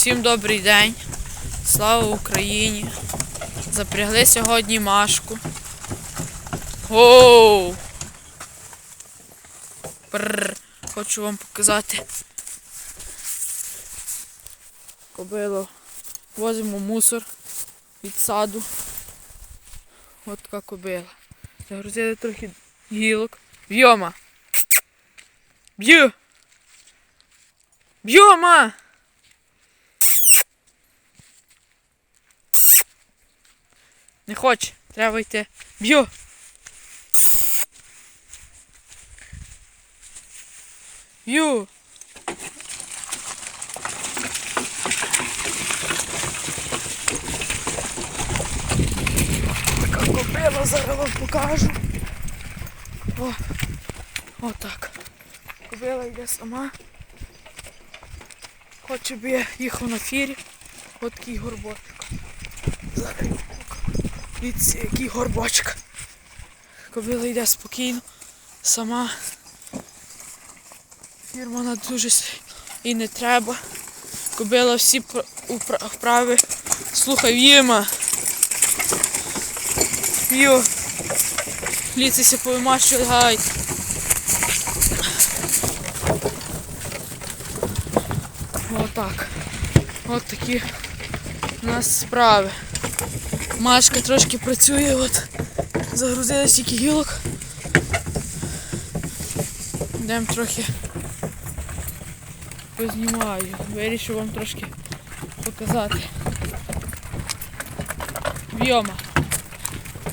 Всім добрий день. Слава Україні. Запрягли сьогодні Машку. Оу! Прррр. Хочу вам показати. Кобило. Возимо мусор від саду. От така кобила. Загрузили трохи гілок. Б'єма! Б'ю! Б'єма! Не хоче, треба йти. Б'ю. Б'ю. Така кобила, зараз вам покажу. О, отак. Кобила йде сама. Хоче б я їхав на фірі. От такий горбочок. Зараз. Дивіться, який горбочок. Кобила йде спокійно, сама. Фірмана дуже і не треба. Кобила всі вправи. Слухай, Віма. Віо. Ліцеся повимащує гай. Отак. От такі у нас справи. Машка трошки працює, от загрузили стільки гілок. Йдемо трохи познімаю. Вирішив вам трошки показати. Вйома.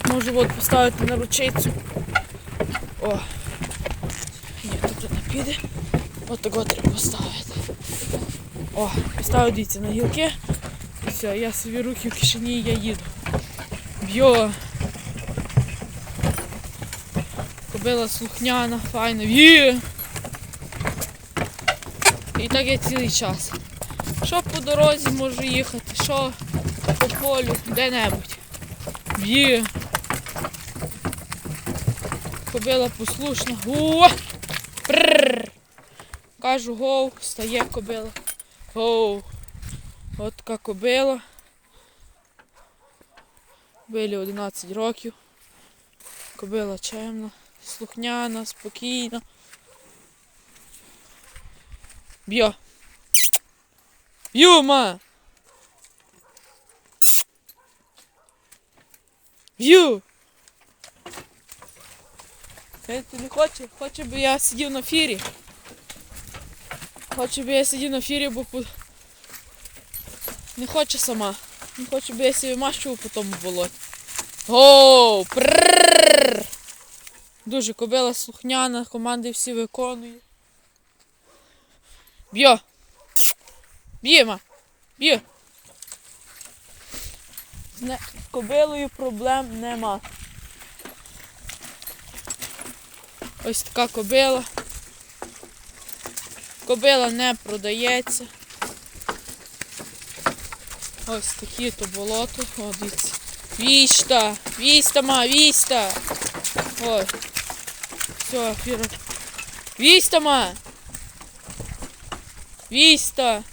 Можу от поставити на ручейцю. О! Ні, тут не піде. От того треба поставити. О, поставив дивіться на гілки. І все, я собі руки в кишені і я їду. Б'є. Кобила слухняна, файна. Б'є. І так я цілий час. Що по дорозі можу їхати, що по полю, де-небудь. Б'є. Кобила послушна. О! Прррр. Кажу гоу, стає кобила. Гоу. От така кобила. Кобилі 11 років. Кобила чемна, слухняна, спокійна. Б'є. Б'ю! Б'ю! Ти не хоче? Хоче би я сидів на фірі. Хоче би я сидів на фірі, бо не хоче сама. Не хоче би я себе мащував по тому. Гоу! Прррррр! Дуже кобила слухняна, команди всі виконує. Б'є! Б'є, ма! Б'є! З кобилою проблем нема. Ось така кобила. Кобила не продається. Ось такі то болото. О, дивіться. Віста! Віста, ма, віста! Ой. Все, фіра. Віста, ма! Віста!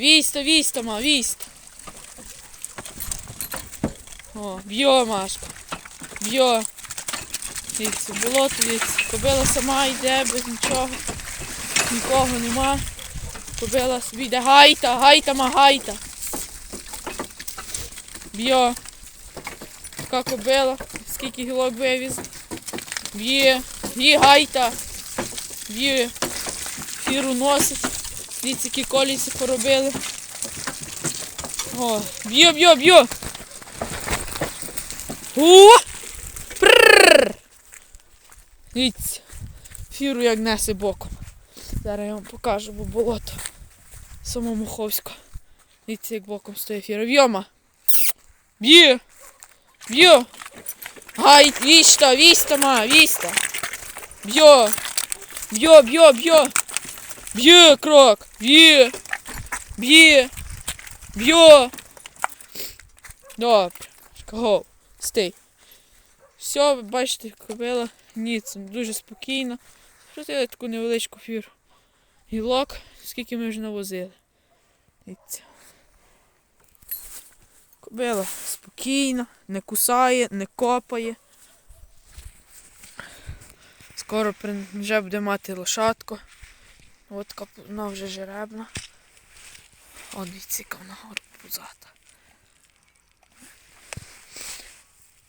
Віста, віста, ма, віста! О, б'є, Машка. Б'є. Дивіться, болото, дивіться. Кобила сама йде без нічого. Нікого нема. Кобила собі йде гайта, гайта, ма гайта. Б'є. Така кобила. Скільки гілок вивіз. Б'є. Б'є гайта. Б'є. Фіру носить. Дивіться, які коліси поробили. О, б'є, б'є, б'є. О! Прррр! Дивіться. Фіру як несе боком. Зараз я вам покажу, бо болото. Самому Ховську. Дивіться, як боком стоїть фіра. Вйома. Б'є. Б'є. Гай, віста, віста, ма, віста. Б'є. Б'є, б'є, б'є. Б'є, крок. Б'є. Б'є. Б'є. Добре. Кого? Стей. Все, бачите, кобила ніцем, дуже спокійно. Просили таку невеличку фір. Гілок, скільки ми вже навозили. Дивіться. Кобила спокійна, не кусає, не копає. Скоро вже буде мати лошадку. От кап- вона вже жеребна. О, дивіться, яка вона гарбузата.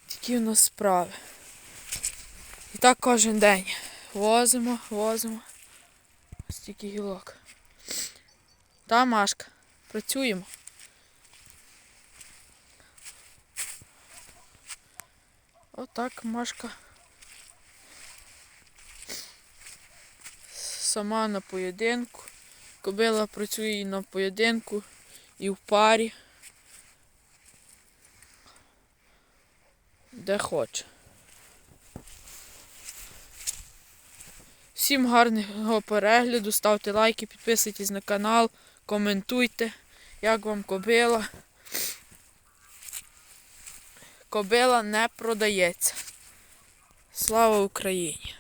Такі у нас справи. І так кожен день. Возимо, возимо. Стільки гілок. Та, Машка, працюємо. Отак Машка. Сама на поєдинку. Кобила працює і на поєдинку, і в парі. Де хоче. Всім гарного перегляду, ставте лайки, підписуйтесь на канал, коментуйте, як вам кобила. Кобила не продається. Слава Україні!